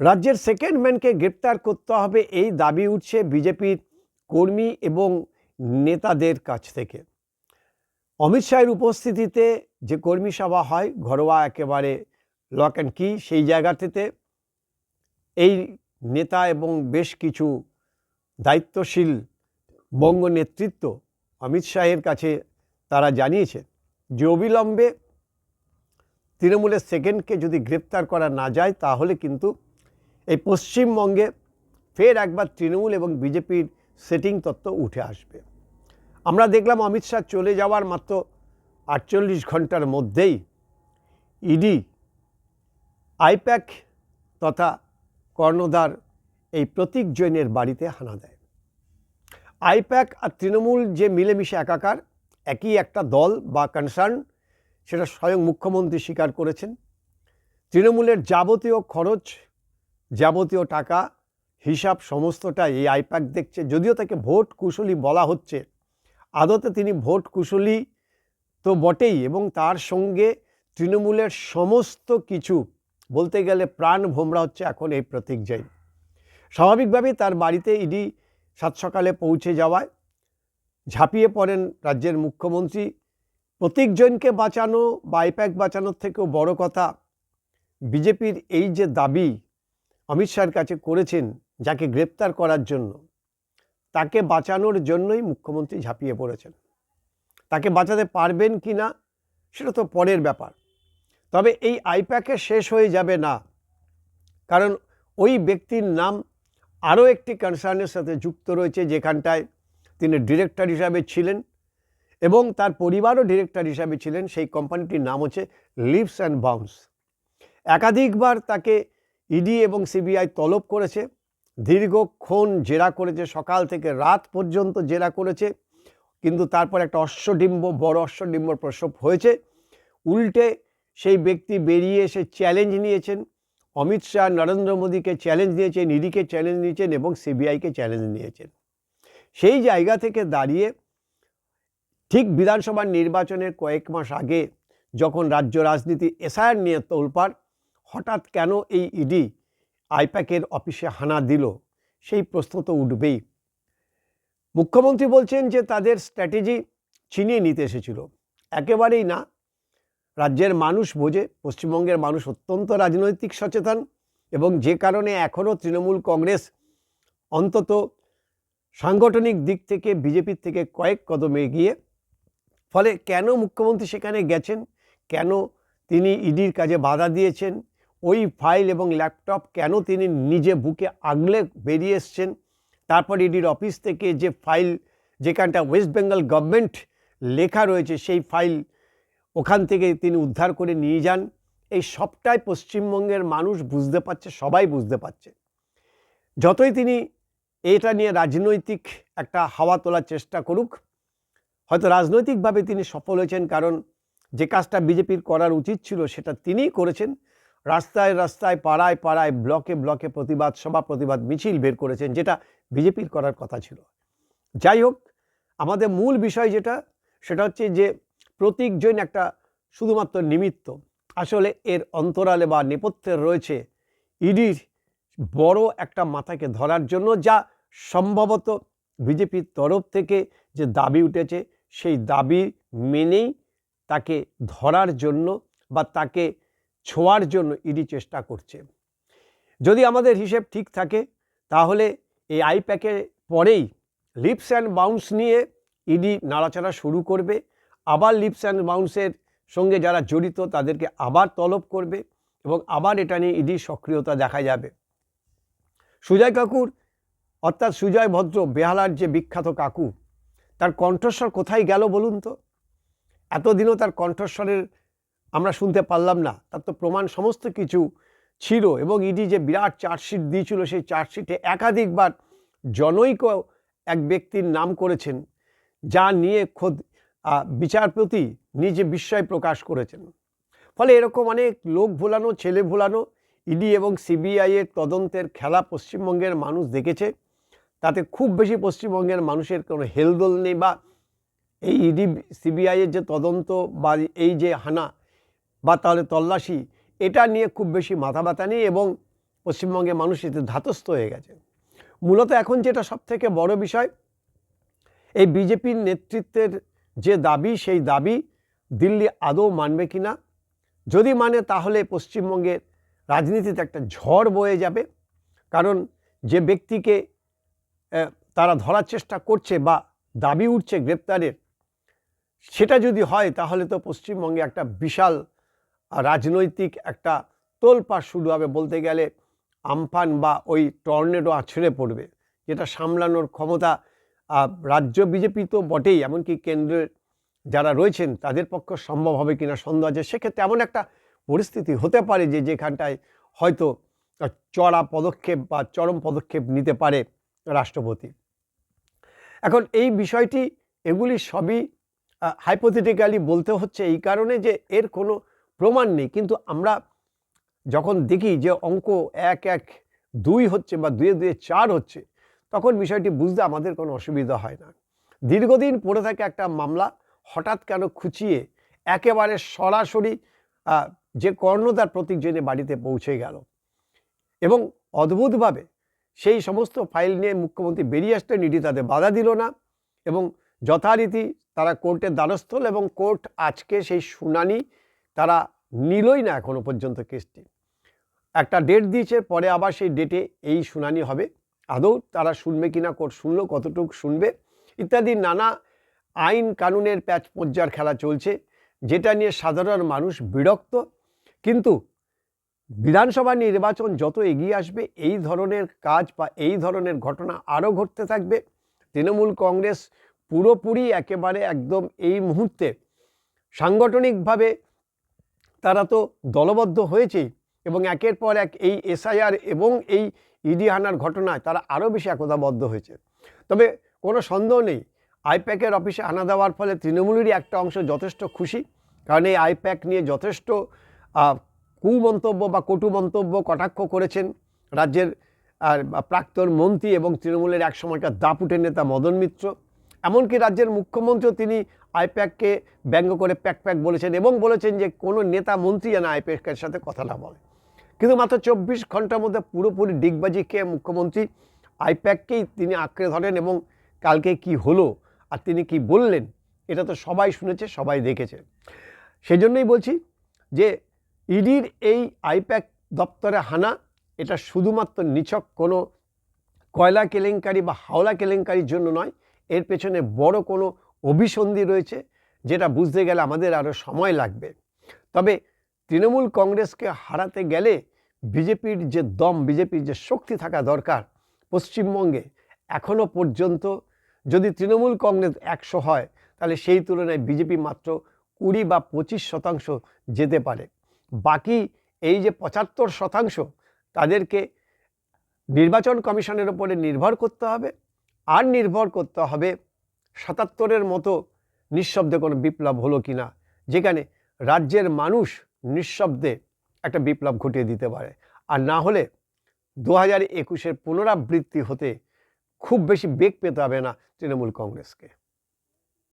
রাজ্যের সেকেন্ড ম্যানকে গ্রেপ্তার করতে হবে এই দাবি উঠছে বিজেপির কর্মী এবং নেতাদের কাছ থেকে। অমিত শাহের উপস্থিতিতে যে কর্মী সভা হয়, ঘরোয়া একেবারে লক অ্যান্ড কি সেই জায়গাটিতে। এই নেতা এবং বেশ কিছু দায়িত্বশীল বঙ্গ নেতৃত্ব অমিত শাহের কাছে তারা জানিয়েছে যে অবিলম্বে তৃণমূলের সেকেন্ডকে যদি গ্রেপ্তার করা না যায়, তাহলে কিন্তু এই পশ্চিমবঙ্গে ফের একবার তৃণমূল এবং বিজেপির সেটিং তত্ত্ব উঠে আসবে। আমরা দেখলাম অমিত শাহ চলে যাওয়ার মাত্র আটচল্লিশ ঘণ্টার মধ্যেই ইডি আইপ্যাক তথা কর্ণধার এই প্রতীক জৈনের বাড়িতে হানা দেয়। আইপ্যাক আর তৃণমূল যে মিলেমিশে একাকার, একই একটা দল বা কনসার্ন সেটা স্বয়ং মুখ্যমন্ত্রী স্বীকার করেছেন। তৃণমূলের যাবতীয় খরচ যাবতীয় টাকা, হিসাব সমস্তটা এই আইপ্যাক দেখছে। যদিও তাকে ভোট কুশলী বলা হচ্ছে, আদতে তিনি ভোট কুশলী তো বটেই এবং তার সঙ্গে তৃণমূলের সমস্ত কিছু, বলতে গেলে প্রাণ ভোমরা হচ্ছে এখন এই প্রতীক জৈন স্বাভাবিকভাবেই তার বাড়িতে ইডি সাত সকালে পৌঁছে যাওয়ায় ঝাঁপিয়ে পড়েন রাজ্যের মুখ্যমন্ত্রী। প্রতীক জৈনকে বাঁচানো বা আইপ্যাক বাঁচানোর থেকেও বড় কথা, বিজেপির এই যে দাবি অমিত শাহের কাছে করেছেন যাকে গ্রেপ্তার করার জন্য, তাকে বাঁচানোর জন্যই মুখ্যমন্ত্রী ঝাঁপিয়ে পড়েছেন। তাকে বাঁচাতে পারবেন কি না, সেটা তো পরের ব্যাপার। তবে এই আইপ্যাকে শেষ হয়ে যাবে না, কারণ ওই ব্যক্তির নাম আরও একটি কনসার্নের সাথে যুক্ত রয়েছে, যেখানটায় তিনি ডিরেক্টর হিসাবে ছিলেন এবং তার পরিবারও ডিরেক্টর হিসাবে ছিলেন। সেই কোম্পানিটির নাম হচ্ছে লিভস অ্যান্ড বাউন্স। একাধিকবার তাকে ইডি এবং সিবিআই তলব করেছে, দীর্ঘক্ষণ জেরা করেছে, সকাল থেকে রাত পর্যন্ত জেরা করেছে, কিন্তু তারপর একটা অশ্বডিম্ব, বড় অশ্বডিম্বর প্রসব হয়েছে। উল্টে সেই ব্যক্তি বেরিয়ে এসে চ্যালেঞ্জ নিয়েছেন। অমিত শাহ নরেন্দ্র মোদীকে চ্যালেঞ্জ নিয়েছেন ইডিকে চ্যালেঞ্জ নিয়েছেন এবং সিবিআইকে চ্যালেঞ্জ নিয়েছেন সেই জায়গা থেকে দাঁড়িয়ে ঠিক বিধানসভার নির্বাচনের কয়েক মাস আগে যখন রাজ্য রাজনীতি এসআইআর নিয়ে তোলপাড় হঠাৎ কেন এই ইডি আইপ্যাকের অফিসে হানা দিল? সেই প্রশ্ন তো উঠবেই। মুখ্যমন্ত্রী বলছেন যে তাদের স্ট্র্যাটেজি ছিনিয়ে নিতে এসেছিল। একেবারেই না। রাজ্যের মানুষ বোঝে, পশ্চিমবঙ্গের মানুষ অত্যন্ত রাজনৈতিক সচেতন এবং যে কারণে এখনও তৃণমূল কংগ্রেস অন্তত সাংগঠনিক দিক থেকে, বিজেপির থেকে কয়েক কদম এগিয়ে। ফলে কেন মুখ্যমন্ত্রী সেখানে গেছেন? কেন তিনি ইডির কাজে বাধা দিয়েছেন? ওই ফাইল এবং ল্যাপটপ কেন তিনি নিজে বুকে আগলে বেরিয়ে এসছেন? তারপর ইডির অফিস থেকে যে ফাইল, যেখানটা ওয়েস্ট বেঙ্গল গভর্নমেন্ট লেখা রয়েছে, সেই ফাইল ওখান থেকে তিনি উদ্ধার করে নিয়ে যান। এই সবটাই পশ্চিমবঙ্গের মানুষ বুঝতে পারছে, সবাই বুঝতে পারছে। যতই তিনি এটা নিয়ে রাজনৈতিক একটা হাওয়া তোলার চেষ্টা করুক, হয়তো রাজনৈতিকভাবে তিনি সফল হয়েছেন, কারণ যে কাজটা বিজেপির করার উচিত ছিল সেটা তিনিই করেছেন। রাস্তায় রাস্তায়, পাড়ায় পাড়ায়, ব্লকে ব্লকে প্রতিবাদ, সভা প্রতিবাদ, মিছিল বের করেছেন, যেটা বিজেপির করার কথা ছিল। যাই হোক, আমাদের মূল বিষয় যেটা, সেটা হচ্ছে যে প্রতীক জৈন একটা শুধুমাত্র নিমিত্ত। আসলে এর অন্তরালে বা নেপথ্যে রয়েছে ইডির বড় একটা মাথাকে ধরার জন্য, যা সম্ভবত বিজেপির তরফ থেকে যে দাবি উঠেছে, সেই দাবি মেনেই তাকে ধরার জন্য বা তাকে ছোঁয়ার জন্য ইডি চেষ্টা করছে। যদি আমাদের হিসেব ঠিক থাকে, তাহলে এই আইপ্যাকের পরেই লিপস অ্যান্ড বাউন্স নিয়ে ইডি নাড়াচাড়া শুরু করবে। আবার লিপস অ্যান্ড বাউন্সের সঙ্গে যারা জড়িত, তাদেরকে আবার তলব করবে এবং আবার এটা নিয়ে ইডি সক্রিয়তা দেখা যাবে। সুজয় কাকুর, অর্থাৎ সুজয় ভদ্র বেহালার যে বিখ্যাত কাকু, তার কণ্ঠস্বর কোথায় গেল বলুন তো? এতদিনও তার কণ্ঠস্বরের আমরা শুনতে পারলাম না। তার তো প্রমাণ সমস্ত কিছু ছিল এবং ইডি যে বিরাট চার্জশিট দিয়েছিল, সেই চার্জশিটে একাধিকবার জনৈক এক ব্যক্তির নাম করেছেন, যা নিয়ে খোদ বিচারপতি নিজে বিস্ময় প্রকাশ করেছেন। ফলে এরকম অনেক লোক ভোলানো, ছেলে ভোলানো, ইডি এবং সিবিআইয়ের তদন্তের খেলা পশ্চিমবঙ্গের মানুষ দেখেছে। তাতে খুব বেশি পশ্চিমবঙ্গের মানুষের কোনো হেলদোল নেই বা এই ইডি সিবিআইয়ের যে তদন্ত বা এই যে হানা বা তাহলে তল্লাশি, এটা নিয়ে খুব বেশি মাথা ব্যথা নেই এবং পশ্চিমবঙ্গের মানুষ এতে ধাতস্থ হয়ে গেছে। মূলত এখন যেটা সব থেকে বড় বিষয়, এই বিজেপির নেতৃত্বের যে দাবি, সেই দাবি দিল্লি আদৌ মানবে কি না যদি মানে তাহলে পশ্চিমবঙ্গের রাজনীতিতে একটা ঝড় বয়ে যাবে। কারণ যে ব্যক্তিকে তারা ধরার চেষ্টা করছে বা দাবি উঠছে গ্রেপ্তারের, সেটা যদি হয় তাহলে তো পশ্চিমবঙ্গে একটা বিশাল রাজনৈতিক একটা তোলপাড় শুরু হবে বলতে গেলে আমফান বা ওই টর্নেডো আছড়ে পড়বে, যেটা সামলানোর ক্ষমতা রাজ্য বিজেপি তো বটেই, এমনকি কেন্দ্রের যারা রয়েছেন তাদের পক্ষে সম্ভব হবে কিনা সন্দেহ আছে। সেক্ষেত্রে এমন একটা পরিস্থিতি হতে পারে যে যেখানটায় হয়তো চড়া পদক্ষেপ বা চরম পদক্ষেপ নিতে পারে রাষ্ট্রপতি। এখন এই বিষয়টি এগুলি সবই হাইপোথেটিক্যালি বলতে হচ্ছে এই কারণে যে এর কোনো প্রমাণ নেই, কিন্তু আমরা যখন দেখি যে অঙ্ক এক এক দুই হচ্ছে বা দুয়ে দুয়ে চার হচ্ছে, তখন বিষয়টি বুঝতে আমাদের কোনো অসুবিধা হয় না। দীর্ঘদিন পড়ে থাকে একটা মামলা হঠাৎ কেন খুঁচিয়ে একেবারে সরাসরি যে কর্ণদার প্রতীক জেনে বাড়িতে পৌঁছে গেল এবং অদ্ভুতভাবে সেই সমস্ত ফাইল নিয়ে মুখ্যমন্ত্রী বেরিয়ে আসলেন ইডি তাদের বাধা দিল না এবং যথারীতি তারা কোর্টের দ্বারস্থ হল এবং কোর্ট আজকে সেই শুনানি তারা নিলই না এখনও পর্যন্ত কেসটি। একটা ডেট দিয়েছে, পরে আবার সেই ডেটে এই শুনানি হবে। আদৌ তারা শুনবে কিনা, কোর্ট শুনলো, কতটুকু শুনবে, ইত্যাদি নানা আইন কানুনের প্যাচ পর্যার খেলা চলছে, যেটা নিয়ে সাধারণ মানুষ বিরক্ত। কিন্তু বিধানসভা নির্বাচন যত এগিয়ে আসবে, এই ধরনের কাজ বা এই ধরনের ঘটনা আরও ঘটতে থাকবে। তৃণমূল কংগ্রেস পুরোপুরি একেবারে একদম এই মুহূর্তে সাংগঠনিকভাবে তারা তো দলবদ্ধ হয়েছেই এবং একের পর এক এই এসআইআর এবং এই ইডি হানার ঘটনায় তারা আরও বেশি একতাবদ্ধ হয়েছে। তবে কোনো সন্দেহ নেই, আইপ্যাকের অফিসে হানা দেওয়ার ফলে তৃণমূলেরই একটা অংশ যথেষ্ট খুশি, কারণ এই আইপ্যাক নিয়ে যথেষ্ট কুমন্তব্য বা কটু মন্তব্য কটাক্ষ করেছেন রাজ্যের আর প্রাক্তন মন্ত্রী এবং তৃণমূলের এক সময়কার দাপুটের নেতা মদন মিত্র। এমনকি রাজ্যের মুখ্যমন্ত্রীও তিনি আইপ্যাককে ব্যঙ্গ করে প্যাক প্যাক বলেছেন এবং বলেছেন যে কোনো নেতা মন্ত্রী যেন আইপ্যাকের সাথে কথা না বলে। কিন্তু মাত্র চব্বিশ ঘণ্টার মধ্যে পুরোপুরি ডিগবাজি খেয়ে মুখ্যমন্ত্রী আইপ্যাককেই তিনি আঁকড়ে ধরেন এবং কালকে কি হলো আর তিনি কি বললেন, এটা তো সবাই শুনেছে, সবাই দেখেছে। সেই জন্যই বলছি যে ইডির এই আইপ্যাক দপ্তরে হানা, এটা শুধুমাত্র নিছক কোনো কয়লা কেলেঙ্কারি বা হাওলা কেলেঙ্কারির জন্য নয় এর পেছনে বড় কোনো অভিসন্ধি রয়েছে যেটা বুঝতে গেলে আমাদের আরও সময় লাগবে। তবে তৃণমূল কংগ্রেসকে হারাতে গেলে বিজেপির যে দম, বিজেপির যে শক্তি থাকা দরকার পশ্চিমবঙ্গে এখনও পর্যন্ত যদি তৃণমূল কংগ্রেস একশো হয়, তাহলে সেই তুলনায় বিজেপি মাত্র কুড়ি বা পঁচিশ শতাংশ যেতে পারে। বাকি এই যে পঁচাত্তর শতাংশ, তাদেরকে নির্বাচন কমিশনের ওপরে নির্ভর করতে হবে। আর নির্ভর করতে হবে সাতাত্তরের মতো নিঃশব্দে কোনো বিপ্লব হলো কি না, যেখানে রাজ্যের মানুষ নিঃশব্দে একটা বিপ্লব ঘটিয়ে দিতে পারে। আর না হলে দু হাজার একুশের পুনরাবৃত্তি হতে খুব বেশি বেগ পেতে হবে না তৃণমূল কংগ্রেসকে।